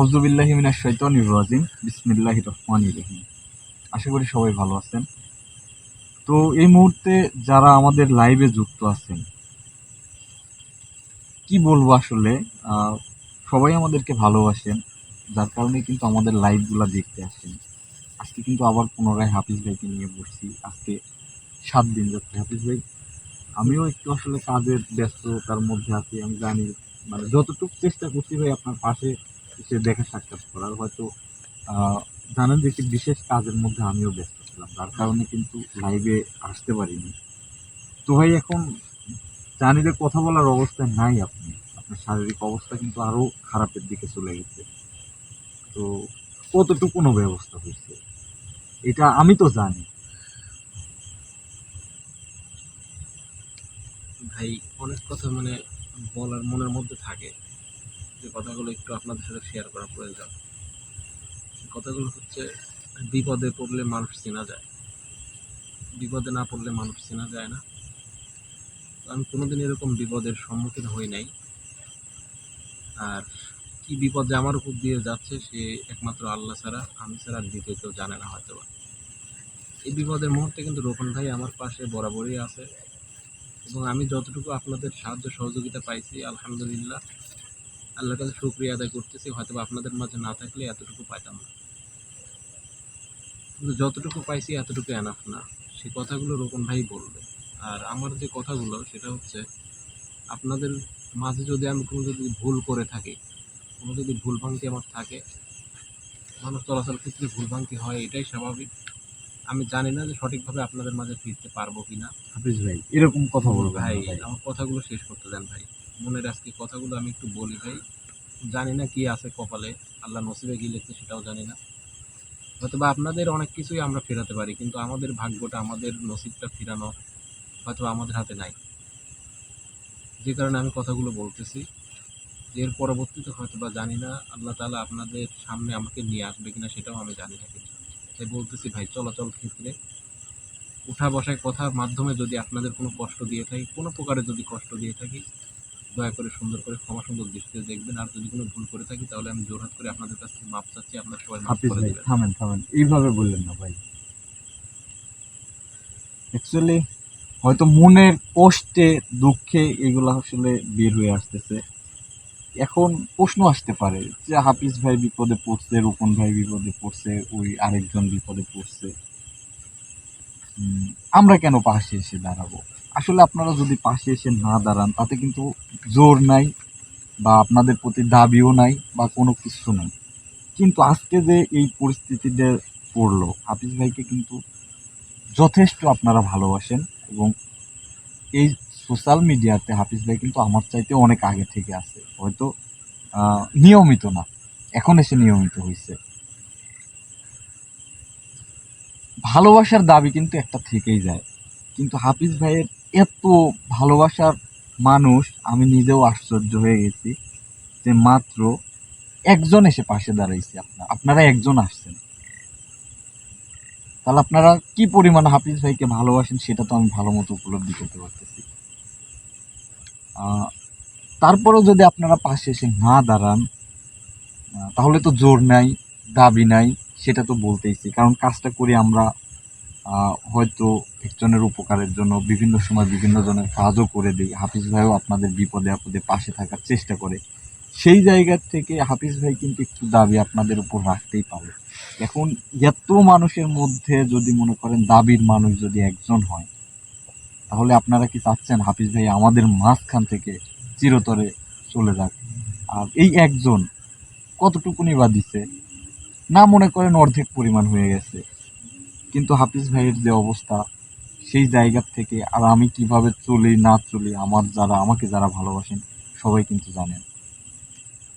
আউজুবিল্লাহি মিনাশ শাইতানির রাজিম। বিসমিল্লাহির রহমানির রহিম। আশা করি সবাই ভালো আছেন। তো এই মুহূর্তে যারা আমাদের লাইভে যুক্ত আছেন, কি বলব আসলে? সবাই আমাদেরকে ভালোবাসেন, যার কারণে কিন্তু আমাদের লাইভগুলো দেখতে আসেন। আজকে কিন্তু আবার পুনরায় হাফিজ ভাইকে নিয়ে বসছি। আজকে সাত দিন যাচ্ছে হাফিজ ভাই। আমিও একটু আসলে কাজের ব্যস্ততার মধ্যে আছি, আমি জানি। মানে যতটুকু চেষ্টা করছি ভাই আপনার পাশে এসে দেখা সাক্ষাৎ করার হয়তো জানেন যে একটি বিশেষ কাজের মধ্যে আমিও ব্যস্ত ছিলাম। যার কারণে কিন্তু লাইভে আসতে পারিনি। তো ভাই, এখন জানি যে কথা বলার অবস্থায় নাই আপনি। আপনার শারীরিক অবস্থা কিন্তু আরও খারাপের দিকে চলে গেছে। তো কতটুকুনো ব্যবস্থা হয়েছে? এটা আমি তো জানি। ভাই, অনেক কথা মানে বলার মনের মধ্যে থাকে। যে কথাগুলো একটু আপনাদের সাথে শেয়ার করা প্রয়োজন। কথাগুলো হচ্ছে, বিপদে পড়লে মানুষ চেনা যায়। বিপদে না পড়লে মানুষ চেনা যায় না। আমি কোনোদিন এরকম বিপদের সম্মুখীন হই নাই। আর কি বিপদ যে আমার উপর দিয়ে যাচ্ছে, সে একমাত্র আল্লাহ ছাড়া, আমি ছাড়া দ্বিতীয় কেউ জানে না হয়তো। এই বিপদের মুহূর্তে কিন্তু রোপণ ভাই আমার পাশে বরাবরই আছে। এবং আমি যতটুকু আপনাদের সাহায্য সহযোগিতা পাইছি, আলহামদুলিল্লাহ আল্লাহর কাছে শুক্রিয়া আদায় করতেছি হয়তো বা আপনাদের মাঝে না থাকলে এতটুকু পাইতাম না। কিন্তু যতটুকু পাইছি এতটুকু এনাফ না। সেই কথাগুলো রোপণ ভাই বলবে। আর আমার যে কথাগুলো সেটা হচ্ছে আপনাদের মাঝে যদি আমি কোনো যদি ভুল করে থাকি কোনো যদি ভুল ভাঙতি আমার থাকে মানুষ চলাচল ক্ষেত্রে ভুল ভাঙতি হয় এটাই স্বাভাবিক। আমি জানি না যে সঠিকভাবে আপনাদের মাঝে ফিরতে পারব কিনা। হাফিজ ভাই এরকম কথা না ভাই। আমার কথাগুলো শেষ করতে দেন ভাই। মনের আজকে কথাগুলো আমি একটু বলি ভাই। জানি না কি আছে কপালে, আল্লাহ নসিবে কি লিখছে সেটাও জানি না। হয়তো বা আপনাদের অনেক কিছুই আমরা ফেরাতে পারি, কিন্তু আমাদের ভাগ্যটা, আমাদের নসিবটা ফেরানো হয়তো আমাদের হাতে নাই। যে কারণে আমি কথাগুলো বলতেছি। এর পরবর্তীতে হয়তো বা জানি না, আল্লাহ তালা আপনাদের সামনে আমাকে নিয়ে আসবে কিনা সেটাও আমি জানি না কিন্তু। তাই বলতেছি ভাই, চলাচল ক্ষেত্রে উঠা বসায় কথার মাধ্যমে যদি আপনাদের কোনো কষ্ট দিয়ে থাকি, কোনো প্রকারে যদি কষ্ট দিয়ে থাকি দয়া করে সুন্দর করে ক্ষমা সুন্দর দৃষ্টিতে দেখবেন। আর যদি কোনো ভুল করে থাকি তাহলে আমি জোরহাত করে আপনাদের কাছ থেকে মাপ চাচ্ছি আপনারা সবাই হাফিজ করে দেবেন। থামেন থামেন। এইভাবে বললেন না ভাই। অ্যাকচুয়ালি হয়তো মনের কষ্টে দুঃখে এগুলো আসলে বের হয়ে আসতেছে। এখন প্রশ্ন আসতে পারে যে হাফিজ ভাই বিপদে পড়ছে রূপন ভাই বিপদে পড়ছে ওই আরেকজন বিপদে পড়ছে। আমরা কেন পাশে এসে দাঁড়াবো? আসলে আপনারা যদি পাশে এসে না দাঁড়ান, তাতে কিন্তু জোর নাই বা আপনাদের প্রতি দাবিও নাই বা কোনো কিছু নাই। কিন্তু আজকে যে এই পরিস্থিতিতে পড়ল, হাফিজ ভাইকে কিন্তু যথেষ্ট আপনারা ভালোবাসেন এবং এই সোশ্যাল মিডিয়াতে হাফিজ ভাই কিন্তু আমার চাইতে অনেক আগে থেকে আছে। হয়তো নিয়মিত না, এখন এসে নিয়মিত হয়েছে ভালোবাসার দাবি কিন্তু একটা থেকেই যায়। কিন্তু হাফিজ ভাইয়ের এত ভালোবাসার মানুষ, আমি নিজেও আশ্চর্য হয়ে গেছি যে মাত্র একজন এসে পাশে দাঁড়াইছে আপনার। আপনারা একজন আসছেন। তাহলে আপনারা কি পরিমাণ হাফিজ ভাইকে ভালোবাসেন সেটা তো আমি ভালো মতো উপলব্ধি করতে পারতেছি। তারপরেও যদি আপনারা পাশে এসে না দাঁড়ান তাহলে তো জোর নাই, দাবি নাই, সেটা তো বলতেইছি। কারণ কাজটা করি আমরা হয়তো একজনের উপকারের জন্য বিভিন্ন সময় বিভিন্ন জনের কাজও করে দিই হাফিজ ভাইও আপনাদের বিপদে আপদে পাশে থাকার চেষ্টা করে। সেই জায়গার থেকে হাফিজ ভাই কিন্তু একটু দাবি আপনাদের উপর রাখতেই পারে। এখন এত মানুষের মধ্যে যদি মনে করেন দাবির মানুষ যদি একজন হয়, তাহলে আপনারা কি চাচ্ছেন হাফিজ ভাই আমাদের মাঝখান থেকে চিরতরে চলে যাক? আর এই একজন কতটুকুনি বা দিছে? না মনে করেন অর্ধেক পরিমাণ হয়ে গেছে। কিন্তু হাফিজ ভাইয়ের যে অবস্থা, সেই জায়গা থেকে আর আমি কীভাবে চলি, না চলি, আমার যারা, আমাকে যারা ভালোবাসেন, সবাই কিন্তু জানেন।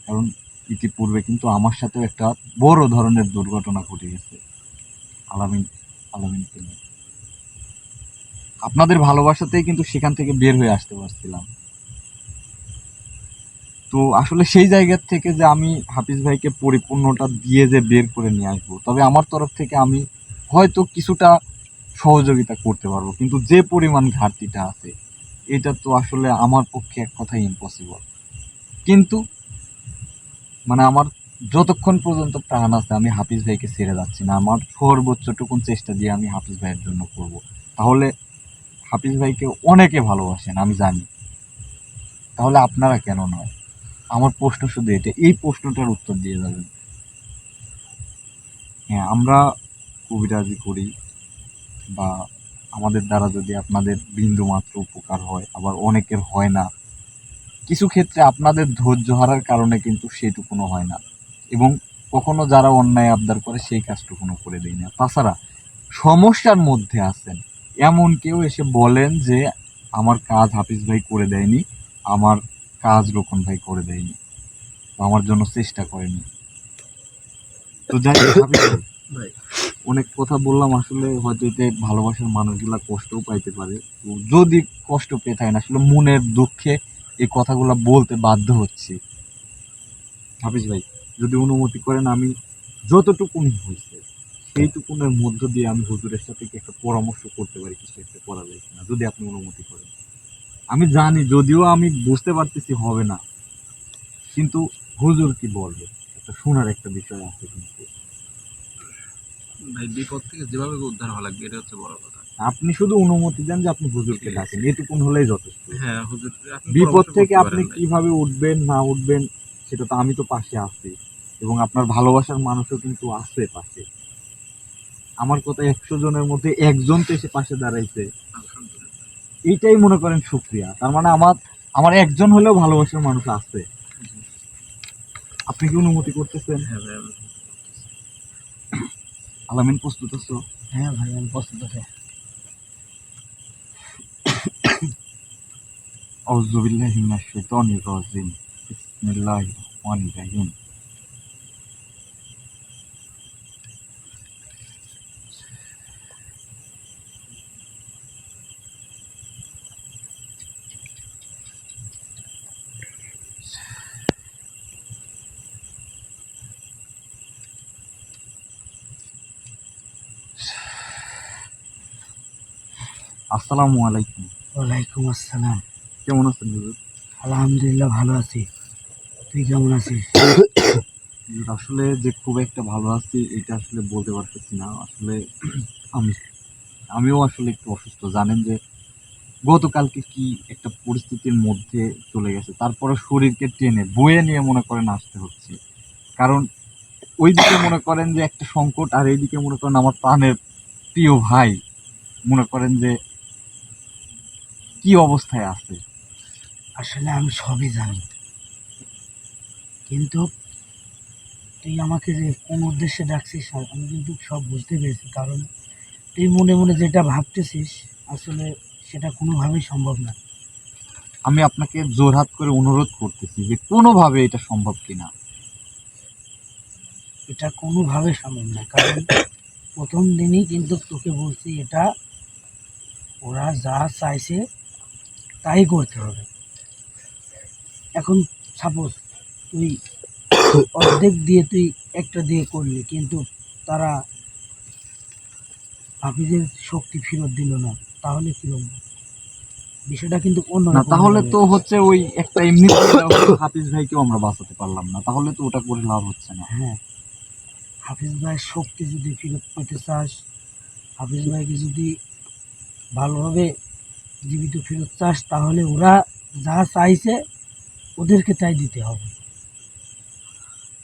কারণ ইতিপূর্বে কিন্তু আমার সাথেও একটা বড় ধরনের দুর্ঘটনা ঘটে গেছে। আলামিন আলামিনকে নিয়ে। আপনাদের ভালোবাসাতেই কিন্তু সেখান থেকে বের হয়ে আসতে পারছিলাম। তো আসলে সেই জায়গার থেকে যে আমি হাফিজ ভাইকে পরিপূর্ণটা দিয়ে যে বের করে নিয়ে আসব, তবে আমার তরফ থেকে আমি হয়তো কিছুটা সহযোগিতা করতে পারব, কিন্তু যে পরিমাণ ঘাটতিটা আছে, এটা তো আসলে আমার পক্ষে এক কথাই ইম্পসিবল কিন্তু মানে আমার যতক্ষণ পর্যন্ত প্রাণ আছে, আমি হাফিজ ভাইকে ছেড়ে যাচ্ছি না, আমার সর্বোচ্চটুকুন চেষ্টা দিয়ে আমি হাফিজ ভাইয়ের জন্য করব। তাহলে হাফিজ ভাইকে অনেকে ভালোবাসেন, আমি জানি। তাহলে আপনারা কেন নয়? আমার প্রশ্ন শুধু এটা, এই প্রশ্নটার উত্তর দিয়ে যাবেন। হ্যাঁ আমরা কবিরাজি করি বা আমাদের দ্বারা যদি আপনাদের বিন্দু মাত্র উপকার হয়, আবার অনেকের হয় না। কিছু ক্ষেত্রে আপনাদের ধৈর্য হারার কারণে কিন্তু সেটুকুনো হয় না এবং কখনো যারা অন্যায় আবদার করে সেই কাজটুকুনো করে দেয় না। তাছাড়া সমস্যার মধ্যে আছেন। এমন কেউ এসে বলেন যে, আমার কাজ হাফিজ ভাই করে দেয়নি, আমার কাজ রোকন ভাই করে দেয়নি আমার জন্য চেষ্টা করেনি। তো যাই হাফিজ ভাই অনেক কথা বললাম, আসলে হয়তো এতে ভালোবাসার মানুষগুলা কষ্টও পাইতে পারে। তো যদি কষ্ট পেয়ে থাকেন, আসলে মনের দুঃখে এই কথাগুলো বলতে বাধ্য হচ্ছি। হাফিজ ভাই, যদি অনুমতি করেন, আমি যতটুকুনি হয়েছে সেইটুকুনের মধ্য দিয়ে আমি হুজুরের সাথে একটা পরামর্শ করতে পারি, কিছু একটা করা যায় কিনা, যদি আপনি অনুমতি করেন। আমি জানি, যদিও আমি বুঝতে পারতেছি হবে না, কিন্তু হুজুর কি বলবে? একটা শোনার একটা বিষয় আছে কিন্তু। ভাই বিপদ থেকে যেভাবে উদ্ধার হওয়া লাগবে এটা হচ্ছে বড় কথা। আপনি শুধু অনুমতি দেন যে আপনি হুজুরকে ডাকেন এটুকুন হলেই যথেষ্ট। হ্যাঁ হুজুর বিপদ থেকে আপনি কীভাবে উঠবেন না উঠবেন সেটা তো আমি তো পাশে আছি। এবং আপনার ভালোবাসার মানুষও কিন্তু আছে পাশে। আমার কথা একশো জনের মধ্যে একজন তো এসে পাশে দাঁড়াইছে। এইটাই মনে করেন সুক্রিয়া। তার মানে আমার আমার একজন হলেও ভালোবাসার মানুষ আছে। আপনি কি অনুমতি করতেছেন? হ্যাঁ আলামিন প্রস্তুত আছো হ্যাঁ ভাই আমি প্রস্তুত আছি أعوذ بالله من الشيطان الرجيم بسم الله الرحمن الرحيم আসসালামু আলাইকুম। ওয়ালাইকুম আসসালাম। কেমন আছেন হুজুর? আলহামদুলিল্লাহ ভালো আছি। তুই কেমন আছিস? আসলে যে খুব একটা ভালো আছি এটা আসলে বলতে পারতেছি না। আসলে আমি আমিও আসলে একটু অসুস্থ। জানেন যে গতকালকে কি একটা পরিস্থিতির মধ্যে চলে গেছে। তারপরে শরীরকে টেনে বয়ে নিয়ে মনে করেন আসতে হচ্ছে। কারণ ওইদিকে মনে করেন যে একটা সংকট আর এইদিকে মনে করেন আমার প্রাণের প্রিয় ভাই মনে করেন যে কি অবস্থায় আছে? আসলে আমি সবই জানি। কিন্তু তুই আমাকে যে কোন উদ্দেশ্যে ডাকছিস আমি কিন্তু সব বুঝতে পেরেছি। কারণ তুই মনে মনে যেটা ভাবতেছিস আসলে সেটা কোনোভাবেই সম্ভব না। আমি আপনাকে জোরহাত করে অনুরোধ করতেছি যে কোনোভাবে এটা সম্ভব কিনা। এটা কোনোভাবে সম্ভব না। কারণ প্রথম দিনই কিন্তু তোকে বলছি এটা ওরা যা চাইছে তাই করতে হবে। এখন সাপোজ তুই অর্ধেক দিয়ে তুই একটা দিয়ে করলি কিন্তু তারা হাফিজের শক্তি ফেরত দিল না তাহলে কি হবে বিষয়টা কিন্তু অন্য না তাহলে তো হচ্ছে ওই একটা এমনি হাফিজ ভাইকেও আমরা বাঁচাতে পারলাম না তাহলে তো ওটা করে লাভ হচ্ছে না। হ্যাঁ হাফিজ ভাইয়ের শক্তি যদি ফেরত পেতে চাস হাফিজ ভাইকে যদি ভালোভাবে জীবিত ফেরত চাস তাহলে ওরা যা চাইছে ওদেরকে তাই দিতে হবে।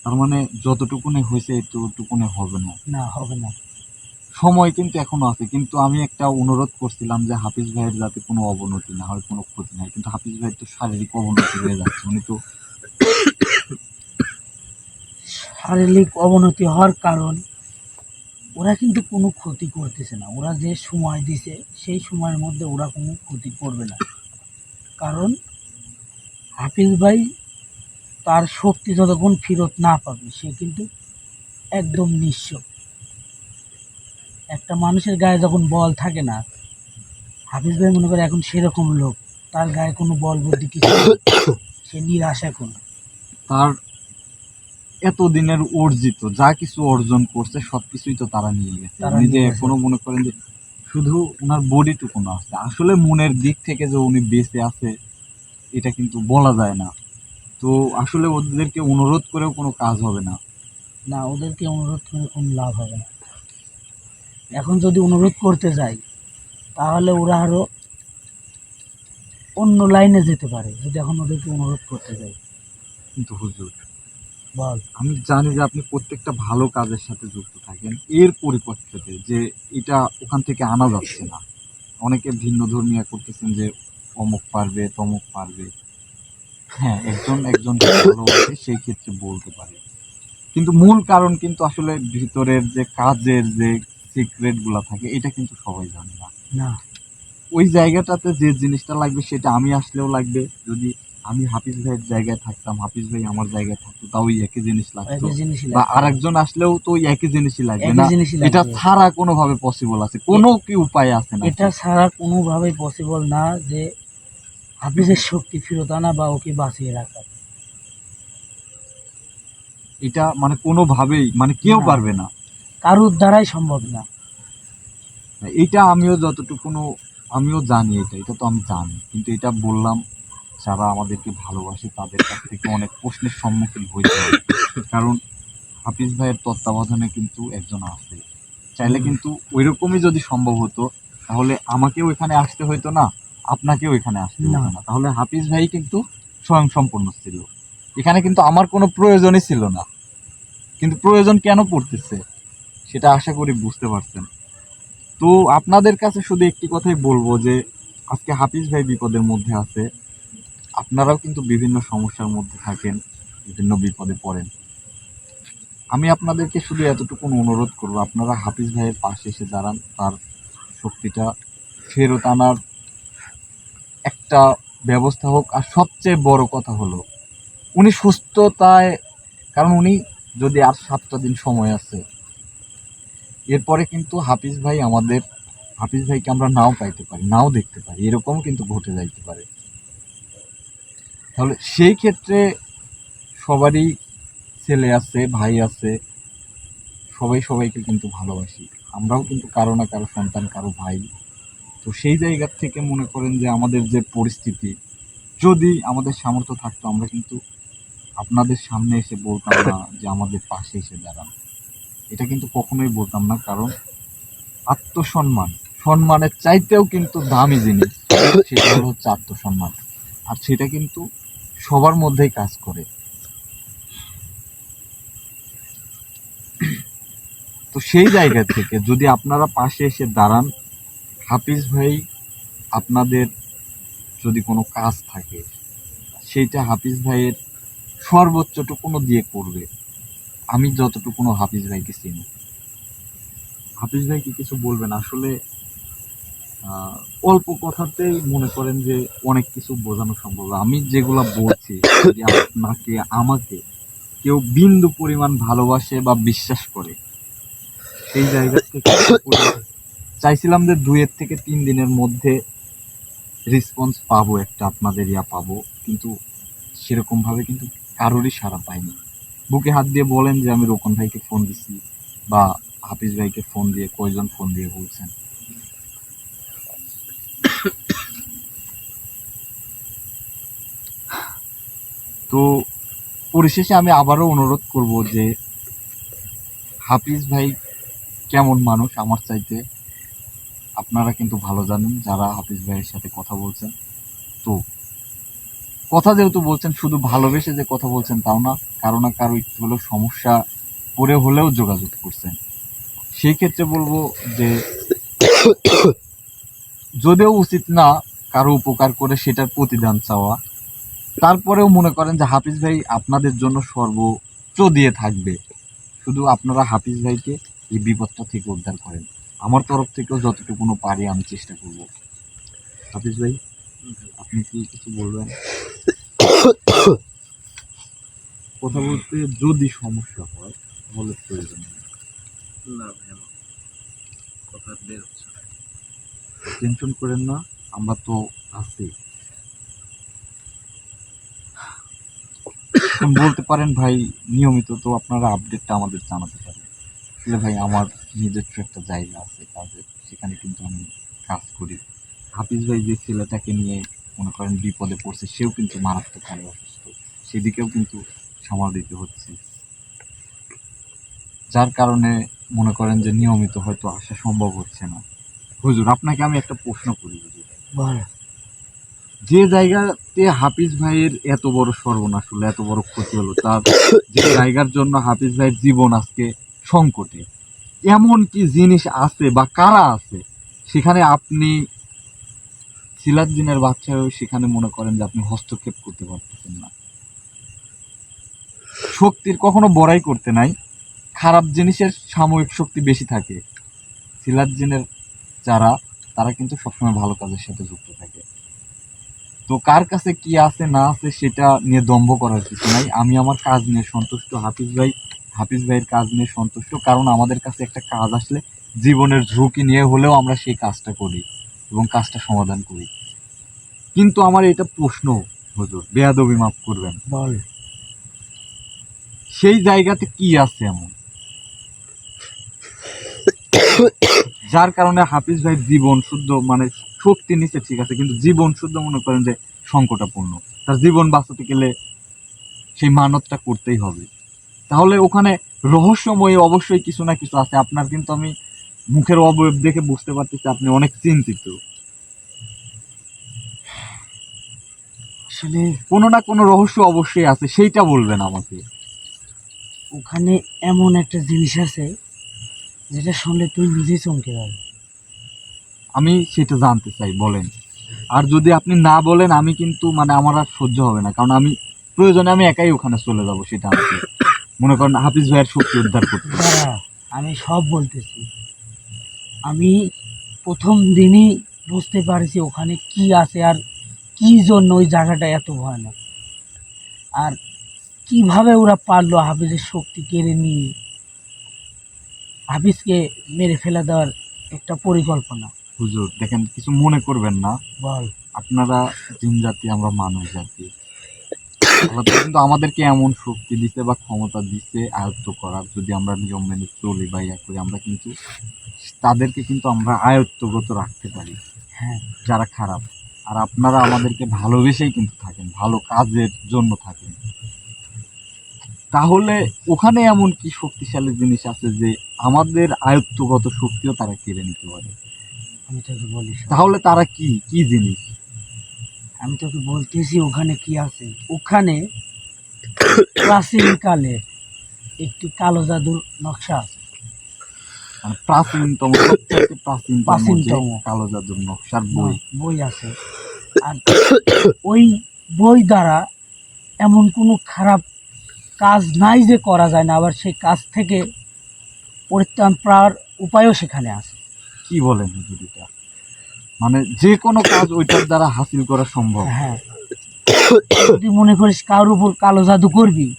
তার মানে যতটুকুনে হয়েছে এতটুকুনে হবে না। না হবে না। সময় কিন্তু এখনও আছে কিন্তু আমি একটা অনুরোধ করছিলাম যে হাফিজ ভাইয়ের যাতে কোনো অবনতি না হয় কোনো ক্ষতি নাই কিন্তু হাফিজ ভাইয়ের তো শারীরিক অবনতি হয়ে যাচ্ছে উনি তো শারীরিক অবনতি হওয়ার কারণ ওরা কিন্তু কোনো ক্ষতি করতেছে না। ওরা যে সময় দিছে, সেই সময়ের মধ্যে ওরা কোনো ক্ষতি করবে না। কারণ হাফিজ ভাই তার শক্তি যতক্ষণ ফেরত না পাবে, সে কিন্তু একদম নিঃস্ব। একটা মানুষের গায়ে যখন বল থাকে না, হাফিজ ভাই মনে করে এখন সেরকম লোক, তার গায়ে কোনো বল বুদ্ধি কিছু সে নিরাশ এখন। তার এতদিনের অর্জিত যা কিছু অর্জন করছে সবকিছুই তো তারা নিয়ে গেছে উনি যে এখনও মনে করেন যে শুধু ওনার বডিটুকু না আছে আসলে মনের দিক থেকে যে উনি বেঁচে আছে এটা কিন্তু বলা যায় না। তো আসলে ওদেরকে অনুরোধ করেও কোনো কাজ হবে না। না ওদেরকে অনুরোধ করে কোনো লাভ হবে না। এখন যদি অনুরোধ করতে যাই তাহলে ওরা আরও অন্য লাইনে যেতে পারে যদি এখন ওদেরকে অনুরোধ করতে যাই। কিন্তু হুজুর বল। আমি জানি যে আপনি প্রত্যেকটা ভালো কাজের সাথে যুক্ত থাকেন। এর পরিপ্রেক্ষিতে যে এটা ওখান থেকে আনা যাচ্ছে না। অনেকে ভিন্ন ধর্মীয় করতেছেন যে অমুক পারবে তমুক পারবে। হ্যাঁ একজন একজন ভালোবাসে সেই ক্ষেত্রে বলতে পারে। কিন্তু মূল কারণ কিন্তু আসলে ভিতরের যে কাজের যে সিক্রেটগুলা থাকে এটা কিন্তু সবাই জানে না। না। ওই জায়গাটাতে যে জিনিসটা লাগবে সেটা আমি আসলেও লাগবে। যদি আমি হাফিজ ভাইয়ের জায়গায় থাকতাম হাফিজ ভাই আমার জায়গায় থাকতো তাও একই জিনিস লাগতো। বা আরেকজন আসলেও তো একই জিনিসই লাগবে না? এটা। ছাড়া কোনোভাবে পসিবল আছে? কোনো কি উপায় আছে না এটা ছাড়া কোনোভাবেই পসিবল না যে হাফিজের শক্তি ফেরত আনা বা ওকে বাঁচিয়ে রাখা। এটা মানে কোনোভাবেই মানে কেউ পারবে না। কারোর দ্বারাই সম্ভব না। এটা আমিও যতটুকুনো আমিও জানি এটা এটা তো আমি জানি। কিন্তু এটা বললাম যারা আমাদেরকে ভালোবাসে তাদের কাছ থেকে অনেক প্রশ্নের সম্মুখীন হবে কারণ হাফিজ ভাইয়ের তত্ত্বাবধানে কিন্তু একজন আছে। চাইলে। কিন্তু ওইরকমই যদি সম্ভব হতো তাহলে আমাকেও এখানে আসতে হইতো না আপনাকেও এখানে আসতে হতো না। তাহলে হাফিজ ভাই কিন্তু স্বয়ং সম্পূর্ণ ছিল। এখানে কিন্তু আমার কোনো প্রয়োজনই ছিল না। কিন্তু প্রয়োজন কেন পড়তেছে সেটা আশা করি বুঝতে পারছেন। তো আপনাদের কাছে শুধু একটি কথাই বলব যে আজকে হাফিজ ভাই বিপদের মধ্যে আছে। আপনারাও কিন্তু বিভিন্ন সমস্যার মধ্যে থাকেন, বিভিন্ন বিপদে পড়েন। আমি আপনাদেরকে শুধু এতটুকু অনুরোধ করব, আপনারা হাফিজ ভাইয়ের পাশে এসে দাঁড়ান, তার শক্তিটা ফেরত আনার একটা ব্যবস্থা হোক। আর সবচেয়ে বড় কথা হলো, উনি সুস্থতায়, কারণ উনি যদি আর সাতটা দিন সময় আছে, এরপরে কিন্তু হাফিজ ভাই আমাদের, হাফিজ ভাইকে আমরা নাও পাইতে পারি, নাও দেখতে পারি, এরকম কিন্তু ঘটে যাইতে পারে। তাহলে সেই ক্ষেত্রে সবারই ছেলে আছে, ভাই আছে, সবাই সবাইকে কিন্তু ভালোবাসি। আমরাও কিন্তু কারও না কারও সন্তান, কারও ভাই। তো সেই জায়গার থেকে মনে করেন যে আমাদের যে পরিস্থিতি, যদি আমাদের সামর্থ্য থাকতো, আমরা কিন্তু আপনাদের সামনে এসে বলতাম না যে আমাদের পাশে এসে দাঁড়ান। এটা কিন্তু কখনোই বলতাম না, কারণ আত্মসম্মান, সম্মানের চাইতেও কিন্তু দামি জিনিস, সেটা হচ্ছে আত্মসম্মান। আর সেটা কিন্তু সবার মধ্যেই কাজ করে। তো সেই জায়গা থেকে যদি আপনারা পাশে এসে দাঁড়ান, হাফিজ ভাই আপনাদের যদি কোনো কাজ থাকে, সেইটা হাফিজ ভাইয়ের সর্বোচ্চটুকুনো দিয়ে করবে। আমি যতটুকুনো হাফিজ ভাইকে চিনি। হাফিজ ভাই কি কিছু বলবেন? আসলে অল্প কথাতেই মনে করেন যে অনেক কিছু বোঝানো সম্ভব। আমি যেগুলা বলছি আপনাকে, আমাকে কেউ বিন্দু পরিমাণ ভালোবাসে বা বিশ্বাস করে, সেই জায়গা থেকে চাইছিলাম যে দুয়ের থেকে তিন দিনের মধ্যে রেসপন্স পাবো একটা, আপনাদের ইয়া পাবো, কিন্তু সেরকমভাবে কিন্তু কারোরই সাড়া পাইনি। বুকে হাত দিয়ে বলেন যে, আমি রোকন ভাইকে ফোন দিছি বা হাফিজ ভাইকে ফোন দিয়ে, কয়জন ফোন দিয়ে বলছেন? তো পরিশেষে আমি আবারও অনুরোধ করব যে হাফিজ ভাই কেমন মানুষ আমার চাইতে? আপনারা কিন্তু ভালো জানেন যারা হাফিজ ভাইয়ের সাথে কথা বলছেন। তো কথা যেহেতু বলছেন, শুধু ভালোবেসে যে কথা বলছেন তাও না, কারও না কারও একটু হলেও সমস্যা করে হলেও যোগাযোগ করছেন। সেই ক্ষেত্রে বলব যে যদিও উচিত না কারও উপকার করে সেটার প্রতিদান চাওয়া তারপরেও মনে করেন যে হাফিজ ভাই আপনাদের জন্য সর্বোচ্চ দিয়ে থাকবে। শুধু আপনারা হাফিজ ভাইকে এই বিপদটা থেকে উদ্ধার করেন। আমার তরফ থেকেও যতটুকু পারি আমি চেষ্টা করব। হাফিজ ভাই আপনি কি কিছু বলবেন? কথা বলতে যদি সমস্যা হয় তাহলে প্রয়োজন না ভাই আমার কথা বের হচ্ছে টেনশন করেন না আমরা তো আছি। বলতে পারেন ভাই, নিয়মিত তো আপনারা আপডেটটা আমাদের জানাতে পারেন। আসলে ভাই, আমার নিজস্ব একটা জায়গা আছে, কাজে সেখানে কিন্তু আমি কাজ করি। হাফিজ ভাই যে ছেলেটাকে নিয়ে মনে করেন বিপদে পড়ছে, সেও কিন্তু মারাত্মক ভাবে অসুস্থ। সেদিকেও কিন্তু সামাল দিতে হচ্ছে। যার কারণে মনে করেন যে নিয়মিত হয়তো আসা সম্ভব হচ্ছে না। হুজুর, আপনাকে আমি একটা প্রশ্ন করি, হুজুর। যে জায়গাতে হাফিজ ভাইয়ের এত বড় সর্বনাশ হলো, এত বড় ক্ষতি হলো, তার যে জায়গার জন্য হাফিজ ভাইয়ের জীবন আজকে সংকটে, এমন কি জিনিস আছে বা কারা আছে? সেখানে আপনি সিলাদ্দিনের বাচ্চা সেখানে মনে করেন যে আপনি হস্তক্ষেপ করতে পারতেছেন না। শক্তির কখনো বড়াই করতে নাই, খারাপ জিনিসের সাময়িক শক্তি বেশি থাকে। সিলাদ্দিনের যারা, তারা কিন্তু সবসময় ভালো কাজের সাথে যুক্ত থাকে। তো কার কাছে কি আছে না আছে সেটা নিয়ে দম্ভ করার কিছু নাই। আমি আমার কাজ নিয়ে সন্তুষ্ট হাফিজ ভাই হাফিজ ভাইয়ের কাজ নিয়ে সন্তুষ্ট। কারণ আমাদের কাছে একটা কাজ আসলে জীবনের ঝুঁকি নিয়ে হলেও আমরা সেই কাজটা করি এবং কাজটা সমাধান করি। কিন্তু আমার এটা প্রশ্ন হুজুর বেয়াদবি মাফ করবেন। সেই জায়গাতে কি আছে এমন? যার কারণে হাফিজ ভাই জীবন শুদ্ধ মানে শক্তি নিচে ঠিক আছে, কিন্তু জীবন শুদ্ধ মনে করেন যে সংকটাপূর্ণ। তার জীবন বাঁচাতে গেলে সেই মানতটা করতেই হবে। তাহলে ওখানে রহস্যময় অবশ্যই কিছু না কিছু আছে। আপনার কিন্তু আমি মুখের অবয়ব দেখে বুঝতে পারতেছি, আপনি অনেক চিন্তিত। আসলে কোনো না কোনো রহস্য অবশ্যই আছে, সেইটা বলবেন আমাকে। ওখানে এমন একটা জিনিস আছে, যেটা শুনলে তুই নিজেই চমকে যাবে। আমি সেটা জানতে চাই, বলেন। আর যদি আপনি না বলেন, আমি কিন্তু মানে আমার আর সহ্য হবে না। কারণ আমি, প্রয়োজনে আমি একাই ওখানে চলে যাব, সেটা আনতে মনে করেন হাফিজ ভাইয়ের শক্তি উদ্ধার করতে। আমি সব বলতেছি। আমি প্রথম দিনই বুঝতে পারছি ওখানে কি আছে আর কি জন্য ওই জায়গাটা এত ভয়ানক। আর কীভাবে ওরা পারল হাফিজের শক্তি কেড়ে নিয়ে? হাফিজকে মেরে ফেলে দেওয়ার একটা পরিকল্পনা। হুজুর দেখেন কিছু মনে করবেন না। আপনারা জিন জাতি আমরা মানুষ জাতি। কিন্তু আমাদেরকে এমন শক্তি দিতে বা ক্ষমতা দিতে আয়ত্ত করার যদি আমরা নিয়ম মেনে চলি বা ইয়া করি আমরা কিন্তু তাদেরকে কিন্তু আমরা আয়ত্তগত রাখতে পারি। হ্যাঁ। যারা খারাপ। আর আপনারা আমাদেরকে ভালোবেসেই কিন্তু থাকেন ভালো কাজের জন্য থাকেন। তাহলে ওখানে এমন কি শক্তিশালী জিনিস আছে যে আমাদের আয়ত্তগত শক্তিও তারা কেড়ে নিতে পারে? আমি তোকে বলি শোন। তাহলে তারা কি? কি জিনিস? আমি তোকে বলতেছি ওখানে কি আছে? ওখানে প্রাচীনকালে একটি কালো জাদুর নকশা আছে। মানে প্রাচীনতম সবচাইতে প্রাচীনতম যে প্রাচীনতম। কালো জাদুর নকশার বই। বই আছে। আর ওই বই দ্বারা এমন কোনো খারাপ কাজ নাই যে করা যায় না আবার সেই কাজ থেকে পরিত্রাণ পাওয়ার উপায়ও সেখানে আছে। কি বলেন হুজুর এটা মানে যে কোনো কাজ ওইটার দ্বারা হাসিল করা সম্ভব। হ্যাঁ। যদি মনে করিস কারোর উপর কালো জাদু করবি?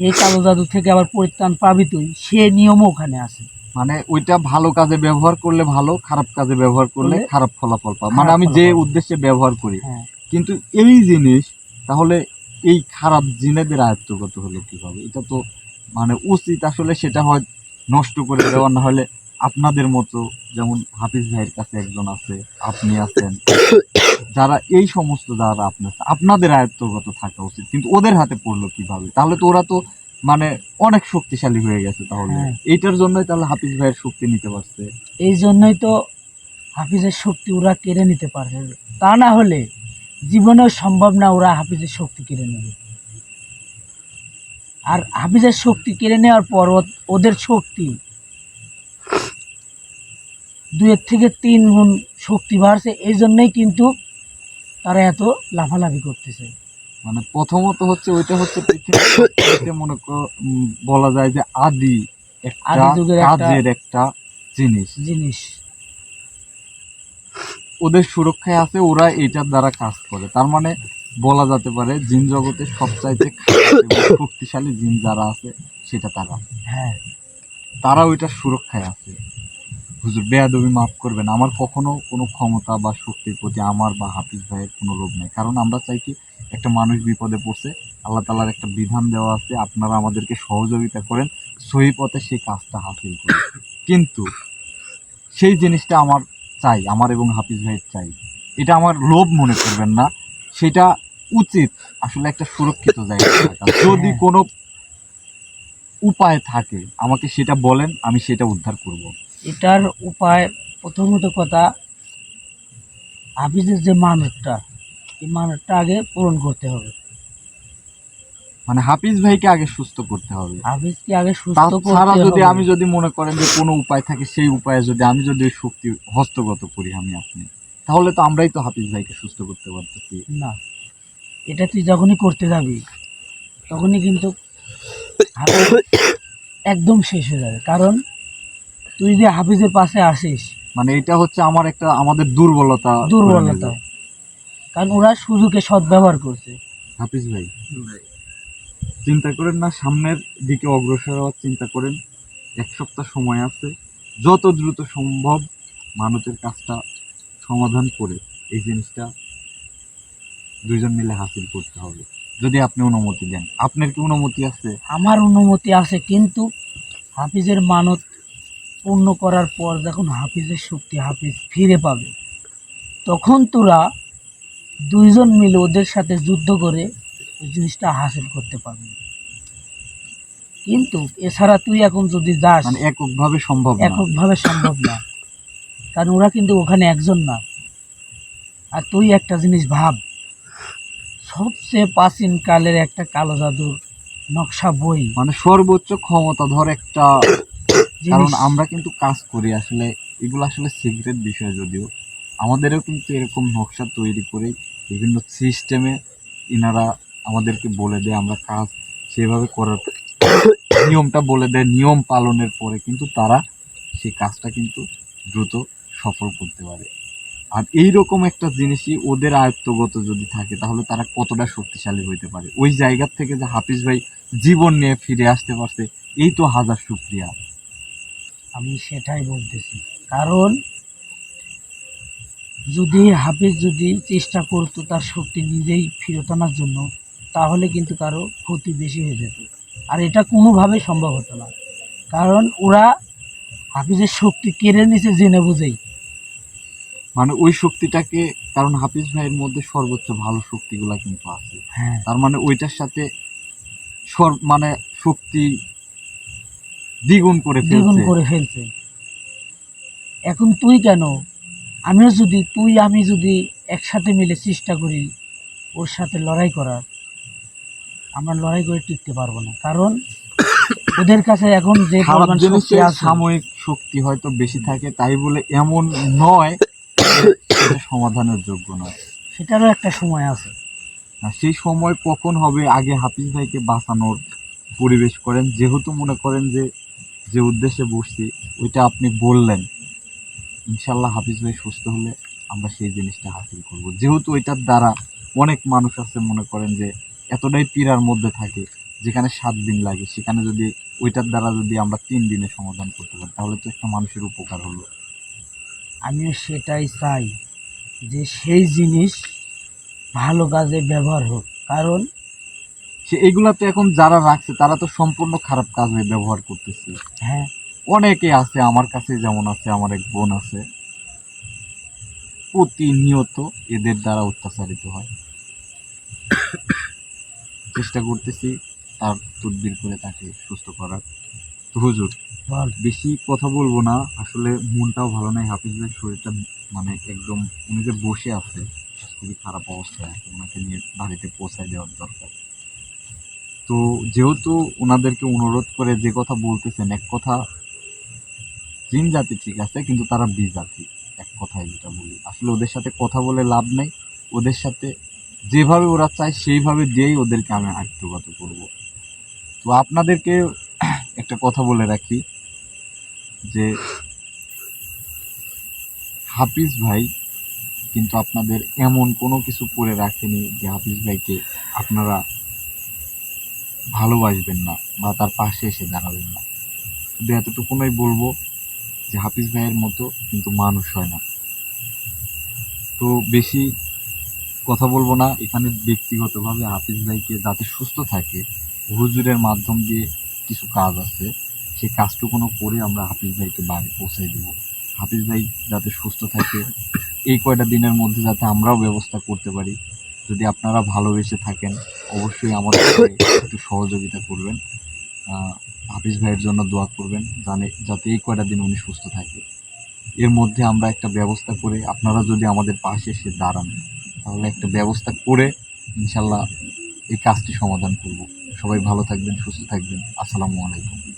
সেই কালো জাদু থেকে আবার পরিত্রাণ পাবি তুই। সে নিয়মও ওখানে আছে। মানে ওইটা ভালো কাজে ব্যবহার করলে ভালো খারাপ কাজে ব্যবহার করলে খারাপ ফলাফল পাবে। মানে আমি যে উদ্দেশ্যে ব্যবহার করি। হ্যাঁ। কিন্তু এই জিনিস তাহলে এই খারাপ জিনেদের আয়ত্তগত হলো কীভাবে? এটা তো মানে উচিত আসলে সেটা হয় নষ্ট করে দেওয়া না হলে আপনাদের মতো যেমন হাফিজ ভাইয়ের কাছে একজন আছে আপনি আছেন। যারা এই সমস্ত যারা আপনার আপনাদের আয়ত্তগত থাকা উচিত। কিন্তু ওদের হাতে পড়ল কীভাবে? তাহলে তো ওরা তো মানে অনেক শক্তিশালী হয়ে গেছে তাহলে। হ্যাঁ। এইটার জন্যই তাহলে হাফিজ ভাইয়ের শক্তি নিতে পারছে। এই জন্যই তো হাফিজের শক্তি ওরা কেড়ে নিতে পারছে। তা না হলে জীবনেও সম্ভব না ওরা হাফিজের শক্তি কেড়ে নেবে। আর হাফিজের শক্তি কেড়ে নেওয়ার পর ওদের শক্তি দুয়ের থেকে তিন গুণ শক্তি বাড়ছে এই জন্যই কিন্তু তারা এত লাফালাফি করতেছে। মানে প্রথমত হচ্ছে ওইটা হচ্ছে সবচাইতে মনে বলা যায় যে আদি কাজের একটা জিনিস। জিনিস। ওদের সুরক্ষায় আছে ওরা এটার দ্বারা কাজ করে। তার মানে বলা যেতে পারে জিন জগতের সবচাইতে শক্তিশালী জিন যারা আছে সেটা তারা। হ্যাঁ। তারা ওইটার সুরক্ষায় আছে। হুজুর, বেয়াদবি মাফ করবেন। আমার কখনো কোনো ক্ষমতা বা শক্তির প্রতি আমার বা হাফিজ ভাইয়ের কোনো লোভ নেই। কারণ আমরা চাই কি, একটা মানুষ বিপদে পড়ছে, আল্লাহ তালার একটা বিধান দেওয়া আছে, আপনারা আমাদেরকে সহযোগিতা করেন, সহি পথে সেই কাজটা হাসিল করি কিন্তু সেই জিনিসটা আমার চাই, আমার এবং হাফিজ ভাইয়ের চাই। এটা আমার লোভ মনে করবেন না। সেটা উচিত আসলে একটা সুরক্ষিত জায়গা যদি। কোনো উপায় থাকে, আমাকে সেটা বলেন, আমি সেটা উদ্ধার করব। এটার উপায় প্রথমত কথা হাফিজের যে মানবটা এই মানবটা আগে পূরণ করতে হবে। মানে হাফিজ ভাইকে আগে সুস্থ করতে হবে। হাফিজকে আগে সুস্থ করতে যদি আমি যদি মনে করেন যে কোনো উপায় থাকে সেই উপায়ে যদি আমি যদি ওই শক্তি হস্তগত করি আমি আপনি তাহলে তো আমরাই তো হাফিজ ভাইকে সুস্থ করতে পারতেছি। না এটা তুই যখনই করতে যাবি তখনই কিন্তু একদম শেষ হয়ে যাবে। কারণ তুই যে হাফিজের পাশে আসিস মানে এটা হচ্ছে আমার একটা আমাদের দুর্বলতা দুর্বলতা। কারণ ওরা সুযোগে সদ্ব্যবহার করছে। হাফিজ ভাই ভাই। চিন্তা করেন না সামনের দিকে অগ্রসর হওয়ার চিন্তা করেন। এক সপ্তাহ সময় আছে। যত দ্রুত সম্ভব মানুষের কাজটা সমাধান করে এই জিনিসটা দুইজন মিলে হাসিল করতে হবে। যদি আপনি অনুমতি দেন। আপনার কি অনুমতি আছে? আমার অনুমতি আছে কিন্তু হাফিজের মানত পূর্ণ করার পর যখন হাফিজের শক্তি হাফিজ ফিরে পাবে তখন তোরা দুইজন মিলে ওদের সাথে যুদ্ধ করে ওই জিনিসটা হাসিল করতে পারবি। কিন্তু এছাড়া তুই এখন যদি যাস মানে এককভাবে সম্ভব না। এককভাবে সম্ভব না। কারণ ওরা কিন্তু ওখানে একজন না। আর তুই একটা জিনিস ভাব সবচেয়ে প্রাচীন কালের একটা কালো জাদুর নকশা বই মানে সর্বোচ্চ ক্ষমতা ধর একটা কারণ আমরা কিন্তু কাজ করি আসলে এগুলো আসলে সিক্রেট বিষয় যদিও। আমাদেরও কিন্তু এরকম নকশা তৈরি করে বিভিন্ন সিস্টেমে ইনারা আমাদেরকে বলে দেয় আমরা কাজ সেভাবে করার নিয়মটা বলে দেয় নিয়ম পালনের পরে কিন্তু তারা সেই কাজটা কিন্তু দ্রুত সফল করতে পারে। আর এই রকম একটা জিনিসই ওদের আয়ত্তগত যদি থাকে তাহলে তারা কতটা শক্তিশালী হইতে পারে? ওই জায়গার থেকে যে হাফিজ ভাই জীবন নিয়ে ফিরে আসতে পারছে এই তো হাজার শুক্রিয়া। আমি সেটাই বলতেছি। কারণ যদি হাফিজ যদি চেষ্টা করতো তার শক্তি নিজেই ফেরত আনার জন্য তাহলে কিন্তু কারও ক্ষতি বেশি হয়ে যেত। আর এটা কোনোভাবেই সম্ভব হতো না। কারণ ওরা হাফিজের শক্তি কেড়ে নিছে জেনে বুঝেই। মানে ওই শক্তিটাকে কারণ হাফিজ ভাইয়ের মধ্যে সর্বোচ্চ ভালো শক্তিগুলা কিন্তু আছে। হ্যাঁ। তার মানে ওইটার সাথে সর মানে শক্তি দ্বিগুণ করে দ্বিগুণ করে ফেলছে। এখন তুই কেন? আমিও যদি তুই আমি যদি একসাথে মিলে চেষ্টা করি ওর সাথে লড়াই করার আমরা লড়াই করে টিকতে পারব না। কারণ ওদের কাছে এখন যে পরিমাণ শক্তি সাময়িক শক্তি হয়তো বেশি থাকে তাই বলে এমন নয় সমাধানের যোগ্য নয়। সেটারও একটা সময় আছে। সেই সময় কখন হবে আগে হাফিজ ভাইকে বাঁচানোর পরিবেশ করেন যেহেতু মনে করেন যে যে উদ্দেশ্যে বসছি, ওইটা আপনি বললেন। ইনশাল্লাহ হাফিজ ভাই সুস্থ হলে আমরা সেই জিনিসটা হাসিল করব। যেহেতু ওইটার দ্বারা অনেক মানুষ আছে মনে করেন যে, এতটাই পীড়ার মধ্যে থাকে, যেখানে সাত দিন লাগে, সেখানে যদি ওইটার দ্বারা যদি আমরা তিন দিনে সমাধান করতে পারি, তাহলে তো একটা মানুষের উপকার হলো। আমিও সেটাই চাই যে সেই জিনিস ভালো কাজে ব্যবহার হোক। কারণ সে এগুলা তো এখন যারা রাখছে তারা তো সম্পূর্ণ খারাপ কাজে ব্যবহার করতেছে। হ্যাঁ। অনেকে আছে আমার কাছে যেমন আছে আমার এক বোন আছে। প্রতিনিয়ত এদের দ্বারা অত্যাচারিত হয়। চেষ্টা করতেছি তার তদবির করে তাকে সুস্থ করার। তো হুজুর বেশি কথা বলব না। আসলে মনটাও ভালো নাই হাফিজ ভাইয়ের শরীরটা মানে একদম উনি যে বসে আছে খুবই খারাপ অবস্থায় ওনাকে নিয়ে বাড়িতে পৌঁছায় দেওয়ার দরকার। তো যেহেতু ওনাদেরকে অনুরোধ করে যে কথা বলতেছেন, এক কথা জিন জাতি ঠিক আছে, কিন্তু তারা বি জাতি, এক কথায় যেটা বলি। আসলে ওদের সাথে কথা বলে লাভ নেই। ওদের সাথে যেভাবে ওরা চায়, সেইভাবে দিয়েই ওদেরকে আমি আত্মগত করব। তো আপনাদেরকে একটা কথা বলে রাখি, যে হাফিজ ভাই কিন্তু আপনাদের এমন কোনো কিছু করে রাখেনি যে হাফিজ ভাইকে আপনারা ভালোবাসবেন না বা তার পাশে এসে দাঁড়াবেন না। শুধু এতটুকুনই বলব যে হাফিজ ভাইয়ের মতো কিন্তু মানুষ হয় না। তো বেশি কথা বলব না, এখানে ব্যক্তিগতভাবে হাফিজ ভাইকে যাতে সুস্থ থাকে, হুজুরের মাধ্যম দিয়ে কিছু কাজ আছে, সেই কাজটুকুনো করে আমরা হাফিজ ভাইকে বাড়ি পৌঁছে দেবো। হাফিজ ভাই যাতে সুস্থ থাকে, এই কয়টা দিনের মধ্যে যাতে আমরাও ব্যবস্থা করতে পারি। যদি আপনারা ভালোবেসে থাকেন অবশ্যই আমাদের একটু সহযোগিতা করবেন। হাফিজ ভাইয়ের জন্য দোয়া করবেন জানে যাতে এই কয়টা দিন উনি সুস্থ থাকে। এর মধ্যে আমরা একটা ব্যবস্থা করে আপনারা যদি আমাদের পাশে এসে দাঁড়ান, তাহলে একটা ব্যবস্থা করে ইনশাল্লাহ এই কাজটি সমাধান করব। সবাই ভালো থাকবেন, সুস্থ থাকবেন। আসসালামু আলাইকুম।